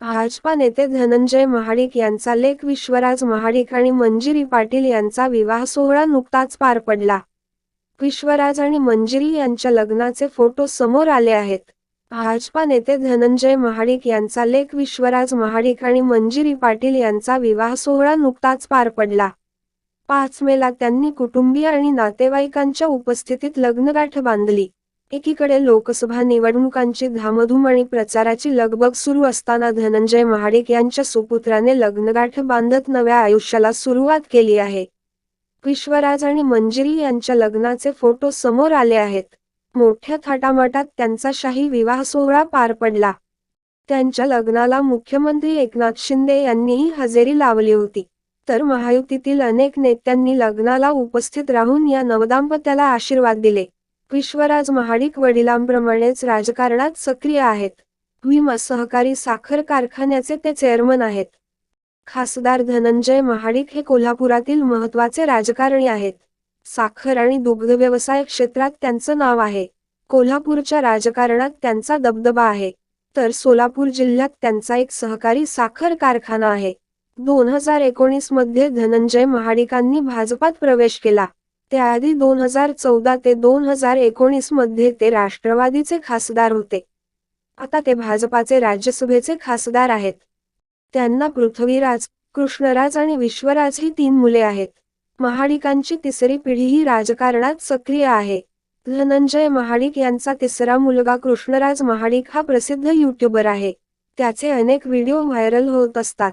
भाजपा नेते धनंजय महाडिक यांचा लेख विश्वराज महाडिक आणि मंजिरी पाटील यांचा विवाह सोहळा नुकताच पार पडला. विश्वराज आणि मंजिरी यांच्या लग्नाचे फोटो समोर आले आहेत. भाजपा नेते धनंजय महाडिक यांचा लेख विश्वराज महाडिक आणि मंजिरी पाटील यांचा विवाह सोहळा नुकताच पार पडला. पाच मेला त्यांनी कुटुंबीय आणि नातेवाईकांच्या उपस्थितीत लग्नगाठ बांधली. एकीकडे लोकसभा निवडणुकांची धामधूम आणि प्रचाराची लगबग सुरू असताना धनंजय महाडिक यांच्या सुपुत्राने लग्नगाठ बांधत नव्या आयुष्याला सुरुवात केली आहे. विश्वराज आणि मंजिरी यांच्या लग्नाचे फोटो समोर आले आहेत. मोठ्या थाटामाटात त्यांचा शाही विवाह सोहळा पार पडला. त्यांच्या लग्नाला मुख्यमंत्री एकनाथ शिंदे यांनीही हजेरी लावली होती. तर महायुतीतील अनेक नेत्यांनी लग्नाला उपस्थित राहून या नवदाम्पत्याला आशीर्वाद दिले. विश्वराज महाडिक वडिलांप्रमाणेच राजकारणात सक्रिय आहेत. विमा सहकारी साखर कारखान्याचे ते चेअरमन आहेत. खासदार धनंजय महाडिक हे कोल्हापुरातील महत्त्वाचे राजकारणी आहेत. साखर आणि दुग्ध व्यवसाय क्षेत्रात त्यांचं नाव आहे. कोल्हापूरच्या राजकारणात त्यांचा दबदबा आहे. तर सोलापूर जिल्ह्यात त्यांचा एक सहकारी साखर कारखाना आहे. दोन हजार एकोणीसमध्ये धनंजय महाडिकांनी भाजपात प्रवेश केला. त्याआधी दोन हजार चौदा ते दोन हजार एकोणीसमध्ये ते राष्ट्रवादीचे खासदार होते. आता ते भाजपाचे राज्यसभेचे खासदार आहेत. त्यांना पृथ्वीराज कृष्णराज आणि विश्वराज ही तीन मुले आहेत. महाडिकांची तिसरी पिढी ही राजकारणात सक्रिय आहे. धनंजय महाडिक यांचा तिसरा मुलगा कृष्णराज महाडिक हा प्रसिद्ध युट्यूबर आहे. त्याचे अनेक व्हिडिओ व्हायरल होत असतात.